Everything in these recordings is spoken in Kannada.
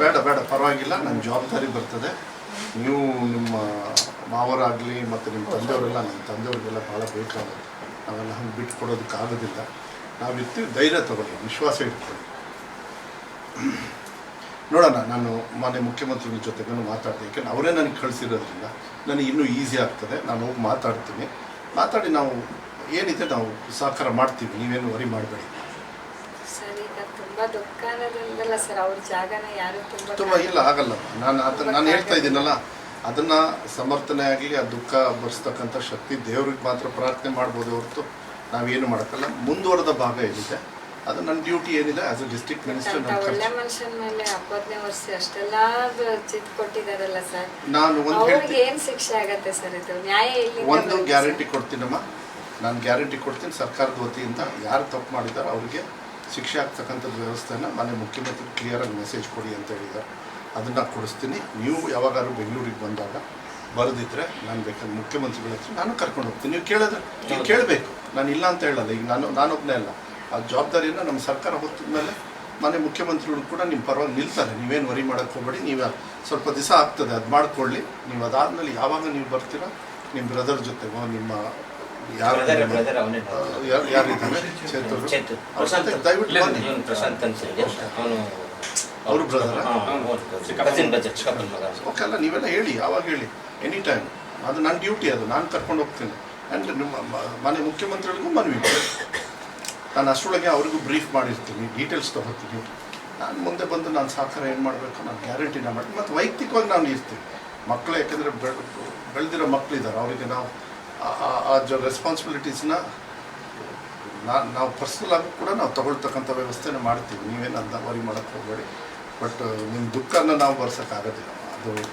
ಬೇಡ ಬೇಡ, ಪರವಾಗಿಲ್ಲ. ನನ್ನ ಜವಾಬ್ದಾರಿ ಬರ್ತದೆ. ನೀವು ನಿಮ್ಮ ಮಾವರಾಗಲಿ ಮತ್ತು ನಿಮ್ಮ ತಂದೆಯವರೆಲ್ಲ ನಮ್ಮ ತಂದೆಯವರಿಗೆಲ್ಲ ಭಾಳ ಬೇಕಾಗುತ್ತೆ ನಾವೆಲ್ಲ ಹಂಗೆ ಬಿಟ್ಟು ಕೊಡೋದಕ್ಕಾಗೋದಿಲ್ಲ ನಾವು ಇರ್ತೀವಿ, ಧೈರ್ಯ ತಗೊಳ್ಳಿ, ವಿಶ್ವಾಸ ಇಟ್ಕೊಳ್ಳಿ. ನೋಡೋಣ ನಾನು ಮಾನ್ಯ ಮುಖ್ಯಮಂತ್ರಿಗಳ ಜೊತೆಗೂ ಮಾತಾಡ್ತೀನಿ ಯಾಕೆಂದ್ರೆ ಅವರೇ ನನಗೆ ಕಳಿಸಿರೋದ್ರಿಂದ ನನಗೆ ಇನ್ನೂ ಈಸಿ ಆಗ್ತದೆ. ನಾನು ಹೋಗಿ ಮಾತಾಡ್ತೀನಿ. ಮಾತಾಡಿ ನಾವು ಏನಿದೆ ನಾವು ಸಹಕಾರ ಮಾಡ್ತೀವಿ. ನೀವೇನು ವರಿ ಮಾಡಬೇಡಿ. ಈಗ ತುಂಬಾ ಸರ್ ಅವ್ರ ಜಾಗನ ಯಾರು ತುಂಬಾ ತುಂಬ ಇಲ್ಲ ಆಗಲ್ಲ. ನಾನು ಅದನ್ನ ನಾನು ಹೇಳ್ತಾ ಇದ್ದೀನಲ್ಲ ಸಮರ್ಥನೆ ಆಗಲಿ ಆ ದುಃಖ ಬರ್ಸ್ತಕ್ಕಂಥ ಶಕ್ತಿ ದೇವ್ರಿಗೆ ಮಾತ್ರ ಪ್ರಾರ್ಥನೆ ಮಾಡ್ಬೋದು ಹೊರತು ನಾವೇನು ಮಾಡೋಕ್ಕಲ್ಲ. ಮುಂದುವರೆದ ಭಾಗ ಏನಿದೆ ಅದು ನನ್ನ ಡ್ಯೂಟಿ ಏನಿದೆ ಆಸ್ ಅ ಡಿಸ್ಟ್ರಿಕ್ಟ್ ಮಿನಿಸ್ಟರ್ ನನ್ನ ಒಳ್ಳೆ ಖರ್ಚು. ಮನುಷ್ಯನ ಮೇಲೆ ಹಬ್ಬದನೇ ವರ್ಷ ಅಷ್ಟೆಲ್ಲ ಚಿತ್ ಕೊಟ್ಟಿದಾರಲ್ಲ ಸರ್ ನಾನು ಒಂದು ಅವ್ರಿಗೆ ಹೇಳ್ತೀನಿ ಏನ್ ಶಿಕ್ಷೆ ಆಗತ್ತೆ ಸರ್ ಇದು? ನ್ಯಾಯ ಇಲ್ಲಿ ಒಂದು ಗ್ಯಾರಂಟಿ ಕೊಡ್ತೀನಮ್ಮ. ನಾನು ಗ್ಯಾರಂಟಿ ಕೊಡ್ತೀನಿ ಸರ್ಕಾರದ ವತಿಯಿಂದ ಯಾರು ತಪ್ಪು ಮಾಡಿದಾರೋ ಅವರಿಗೆ ಶಿಕ್ಷೆ ಆಗ್ತಕ್ಕಂಥ ವ್ಯವಸ್ಥೆನ ಮನೆ ಮುಖ್ಯಮಂತ್ರಿ ಕ್ಲಿಯರಾಗಿ ಮೆಸೇಜ್ ಕೊಡಿ ಅಂತ ಹೇಳಿದ್ದಾರೆ. ಅದನ್ನು ಕೊಡಿಸ್ತೀನಿ. ನೀವು ಯಾವಾಗಾದ್ರೂ ಬೆಂಗಳೂರಿಗೆ ಬಂದಾಗ ಬರೆದಿದ್ರೆ ನಾನು ಬೇಕಾದ್ರೆ ಮುಖ್ಯಮಂತ್ರಿಗಳ ಹತ್ರ ನಾನು ಕರ್ಕೊಂಡು ಹೋಗ್ತೀನಿ. ನೀವು ಕೇಳಿದ್ರೆ ನೀವು ಕೇಳಬೇಕು. ನಾನು ಇಲ್ಲ ಅಂತ ಹೇಳಲ್ಲ. ಈಗ ನಾನು ನಾನೊಬ್ಬನೇ ಅಲ್ಲ. ಆ ಜವಾಬ್ದಾರಿಯನ್ನು ನಮ್ಮ ಸರ್ಕಾರ ಹೊತ್ತಿದ ಮೇಲೆ ಮನೆ ಮುಖ್ಯಮಂತ್ರಿಗಳು ಕೂಡ ನಿಮ್ಮ ಪರವಾಗಿ ನಿಲ್ತಾರೆ. ನೀವೇನು ವರಿ ಮಾಡೋಕ್ಕೆ ಹೋಗಬೇಡಿ. ನೀವು ಸ್ವಲ್ಪ ದಿವಸ ಆಗ್ತದೆ. ಅದು ಮಾಡಿಕೊಳ್ಳಿ. ನೀವು ಅದಾದಮೇಲೆ ಯಾವಾಗ ನೀವು ಬರ್ತೀರಾ ನಿಮ್ಮ ಬ್ರದರ್ ಜೊತೆಗೋ ನಿಮ್ಮ ಯಾರು ಬ್ರದರ್ ಬ್ರದರ್ ಅವನೇ ಯಾರು ಯಾರಿದ್ದಾರೆ ಚೇತೂರು. ಚೇತು ಅವ್ರ ಜೊತೆ ದಯವಿಟ್ಟು ಬನ್ನಿ. ಇವನು ಪ್ರಶಾಂತ್ ಅಂತ ಹೇಳಿ. ಅವನು ಅವ್ರ brother ಕಸಿನ್ ಬ್ರದರ್ ಚಿಕ್ಕಪ್ಪನ ಮಗ. ಓಕೆ ಅಲ್ಲ ನೀವೆಲ್ಲ ಹೇಳಿ ಯಾವಾಗ ಹೇಳಿ? ಎನಿ ಟೈಮ್ ಅದು ನನ್ನ ಡ್ಯೂಟಿ ಅದು ನಾನು ಕರ್ಕೊಂಡು ಹೋಗ್ತೀನಿ. ಆ್ಯಂಡ್ ನಿಮ್ಮ ಮನೆ ಮುಖ್ಯಮಂತ್ರಿಗಳಿಗೂ ಮನವಿ. ನಾನು ಅಷ್ಟರೊಳಗೆ ಅವ್ರಿಗೂ ಬ್ರೀಫ್ ಮಾಡಿರ್ತೀನಿ ಡೀಟೇಲ್ಸ್ ತಗೋತೀನಿ. ನಾನು ಮುಂದೆ ಬಂದು ನಾನು ಸಾಕಾರ ಏನು ಮಾಡಬೇಕು ನಾನು ಗ್ಯಾರಂಟಿನ ಮಾಡಿ ಮತ್ತು ವೈಯಕ್ತಿಕವಾಗಿ ನಾನು ಇರ್ತೀನಿ. ಮಕ್ಕಳು ಯಾಕೆಂದರೆ ಬೆಳೆದಿರೋ ಮಕ್ಕಳಿದ್ದಾರೆ ಅವರಿಗೆ ನಾವು ಆ- ಆ- ಆ ಜ ರೆಸ್ಪಾನ್ಸಿಬಿಲಿಟೀಸ್ನ ನಾನು ನಾವು ಪರ್ಸ್ನಲ್ ಆಗಿ ಕೂಡ ನಾವು ತಗೊಳ್ತಕ್ಕಂಥ ವ್ಯವಸ್ಥೆನ ಮಾಡ್ತೀವಿ. ನೀವೇನು ಅಂತ ವರಿ ಮಾಡೋಕ್ಕೆ ಹೋಗಬೇಡಿ. ಬಟ್ ನಿಮ್ಮ ದುಃಖನ ನಾವು ಬರ್ಸೋಕ್ಕಾಗೋದಿಲ್ಲ ಅದು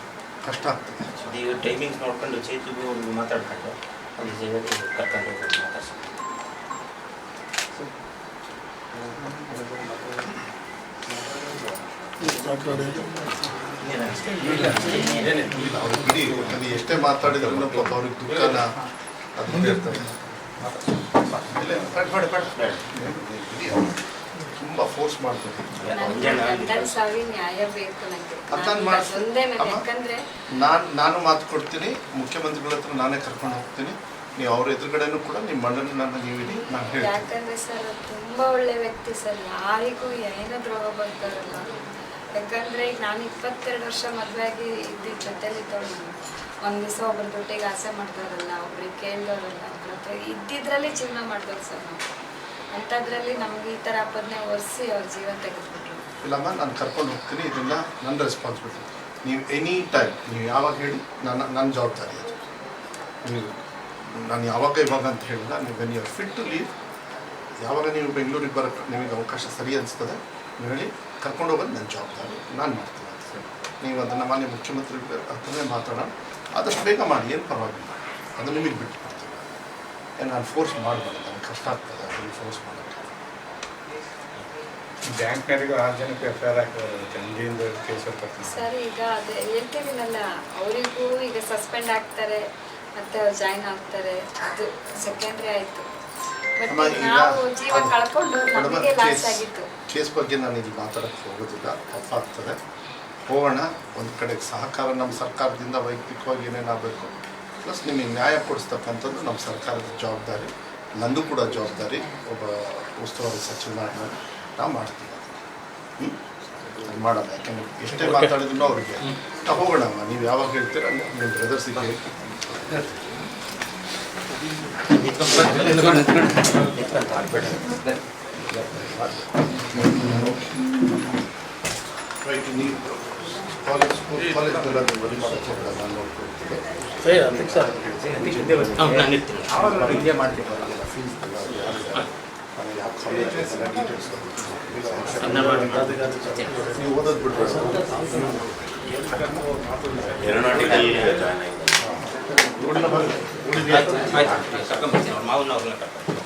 ಕಷ್ಟ ಆಗ್ತದೆ. ನೀವು ಟೈಮಿಂಗ್ಸ್ ನೋಡ್ಕೊಂಡು ಚೇತಿಗೂ ಅವ್ರಿಗೂ ಮಾತಾಡ್ಕೊಂಡು ಕರ್ಕೊಂಡು ಮಾತಾಡ್ಸಿ ಅವ್ರಿಗೆ ಬಿಡಿ ಯಾಕಂದ್ರೆ ಎಷ್ಟೇ ಮಾತಾಡಿದ್ರು ಅವ್ರಿಗೆ ದುಃಖನ ಅದು ಅವ್ರು ತುಂಬ ಫೋರ್ಸ್ ಮಾಡ್ತಾರೆ. ಅದ್ ನಾನ್ ನಾನು ನಾನು ನಾನು ನಾನು ಮಾತು ಕೊಡ್ತೀನಿ, ಮುಖ್ಯಮಂತ್ರಿಗಳ ಹತ್ರ ನಾನೇ ಕರ್ಕೊಂಡು ಹೋಗ್ತೀನಿ. ನೀವು ಅವ್ರ ಎದುರುಗಡೆನೂ ಕೂಡ ನಿಮ್ಮ ಮಣ್ಣನ್ನು ನನ್ನ ನೀವು ನಾನು ಹೇಳ್ತೀನಿ. ಯಾಕಂದ್ರೆ ಸರ್ ತುಂಬಾ ಒಳ್ಳೆ ವ್ಯಕ್ತಿ ಸರ್. ಯಾರಿಗೂ ಏನೋ ದ್ರೋಹ ಬರ್ತಾರಲ್ಲ ಯಾಕಂದ್ರೆ ಈಗ ನಾನು ಇಪ್ಪತ್ತೆರಡು ವರ್ಷ ಮದುವೆ ಆಗಿ ಇದ್ದಿದ್ದ ಜೊತೆಲಿ ತೊಗೊಂಡು ಒಂದು ದಿವಸ ಒಬ್ರ ದುಡ್ಡಿಗೆ ಆಸೆ ಮಾಡ್ತಾರಲ್ಲ, ಒಬ್ರಿಗೆ ಕೇಳಿದವರಲ್ಲ ಒಬ್ರ ಹತ್ರ ಇದ್ದಿದ್ರಲ್ಲಿ ಜೀವನ ಮಾಡ್ಬೇಕು ಸರ್ ನಾವು. ಅಂಥದ್ರಲ್ಲಿ ನಮ್ಗೆ ಈ ಥರ ಆಪದನೆ ಒರೆಸಿ ಅವ್ರ ಜೀವ ತೆಗೆದ್ಬಿಟ್ರು. ಇಲ್ಲಮ್ಮ, ನಾನು ಕರ್ಕೊಂಡು ಹೋಗ್ತೀನಿ, ಇದನ್ನ ನನ್ನ ರೆಸ್ಪಾನ್ಸಿಬಿಲಿಟಿ ನೀವು ಎನಿ ಟೈಮ್ ನೀವು ಯಾವಾಗ ಹೇಳಿ, ನನ್ನ ನನ್ನ ಜವಾಬ್ದಾರಿ ಅದು. ನೀವು, ನಾನು ಯಾವಾಗ ಇವಾಗ ಅಂತ ಹೇಳಿಲ್ಲ, ನೀವು when you fit to leave ಯಾವಾಗ ನೀವು ಬೆಂಗಳೂರಿಗೆ ಬರೋಕ್ಕೆ ನಿಮಗೆ ಅವಕಾಶ ಸರಿ ಅನಿಸ್ತದೆ ಹೇಳಿ ಕರ್ಕೊಂಡು ಹೋಗೋದು ನನ್ನ ಜವಾಬ್ದಾರಿ. ನಾನು ಮಾಡ್ತೀನಿ ಅಂತ ಹೇಳಿ. ನೀವು ಅದನ್ನು ಮಾನ್ಯ ಮುಖ್ಯಮಂತ್ರಿ ಹತ್ರನೇ ಮಾತಾಡೋಣ. ಆದಷ್ಟು ಬೇಗ ಮಾಡಿ ಏನು ಪರವಾಗಿಲ್ಲ. ಅದು ನಿಮಗೆ ಬಿಟ್ಟು ಕೊಡ್ತೀನಿ. ಏನು ನಾನು ಫೋರ್ಸ್ ಮಾಡಬಾರ್ದು ನನಗೆ ಕಷ್ಟ ಆಗ್ತದೆ ಅದನ್ನು ಫೋರ್ಸ್ ಮಾಡೋದು ಬ್ಯಾಂಕ್ನವರಿಗೂ ಆರು ಜನಕ್ಕೆ ಎಫ್ ಐ ಆರ್ ಹಾಕಿದ್ದಾರೆ ಚಂದಿಯಿಂದ ಕೇಸ್ ಸರ್ ಈಗ ಅದೇ ಹೇಳ್ತೀವಿನಲ್ಲ ಅವರಿಗೂ ಈಗ ಸಸ್ಪೆಂಡ್ ಆಗ್ತಾರೆ ಮತ್ತೆ ಅವ್ರು ಜಾಯ್ನ್ ಆಗ್ತಾರೆ. ಅದು ಸೆಕೆಂಡ್ರಿ ಆಯ್ತು. ಬಟ್ ನಾವು ಜೀವ ಕಳ್ಕೊಂಡು ನಮಗೆ ಲಾಸ್ ಆಗಿತ್ತು. ಕೇಸ್ ಬಗ್ಗೆ ನಾನು ಇಲ್ಲಿ ಮಾತಾಡೋಕ್ಕೆ ಹೋಗೋದಿಲ್ಲ ತಪ್ಪಾಗ್ತದೆ ಹೋಗೋಣ ಒಂದು ಕಡೆಗೆ ಸಹಕಾರ ನಮ್ಮ ಸರ್ಕಾರದಿಂದ ವೈಯಕ್ತಿಕವಾಗಿ ಏನೇನಾಗಬೇಕು ಪ್ಲಸ್ ನಿಮಗೆ ನ್ಯಾಯ ಕೊಡಿಸ್ತಕ್ಕಂಥದ್ದು ನಮ್ಮ ಸರ್ಕಾರದ ಜವಾಬ್ದಾರಿ ನಂದು ಕೂಡ ಜವಾಬ್ದಾರಿ ಒಬ್ಬ ಉಸ್ತುವಾರಿ ಸಚಿವನಾಗಿ ನಾವು ಮಾಡ್ತೀವಿ ಹ್ಞೂ ಮಾಡೋಲ್ಲ ಮಾಡೋಣ ಯಾಕೆಂದ್ರೆ ಎಷ್ಟೇ ಮಾತಾಡಿದ್ರು ಅವ್ರಿಗೆ. ನಾವು ಹೋಗೋಣಮ್ಮ ನೀವು ಯಾವಾಗ ಹೇಳ್ತೀರಾ ನಿಮ್ಮ ಬ್ರದರ್ಸಿಗೆ ಹೇಳಿ ರೈಟ್ ನೀವು ಕಾಲೇಜ್ ಕಾಲೇಜ್ದೆಲ್ಲ ಬರೀ ಮಾಡೋಕ್ಕೆ ಹೋಗಲ್ಲ ನಾನು ನೋಡ್ಕೊಳ್ತೀನಿ ನಾನು ಇರ್ತೀನಿ ಫೀಸ್ ಯಾವ ಕಾಲೇಜ್ ಎಲ್ಲ ಡೀಟೇಲ್ಸ್ ನೀವು ಓದೋದು ಬಿಡ್ರಿ ಏರೋನಾಟಿಕಲ್ ಜಾಯ್ನ್ ಆಗಿದೆ ಆಯ್ತು ಆಯ್ತು ಕರ್ಕೊಂಡ್ಬರ್ತೀನಿ ಅವ್ರ ಮಾವನ ಅವ್ರನ್ನ ಕರ್ಕೊಂಡು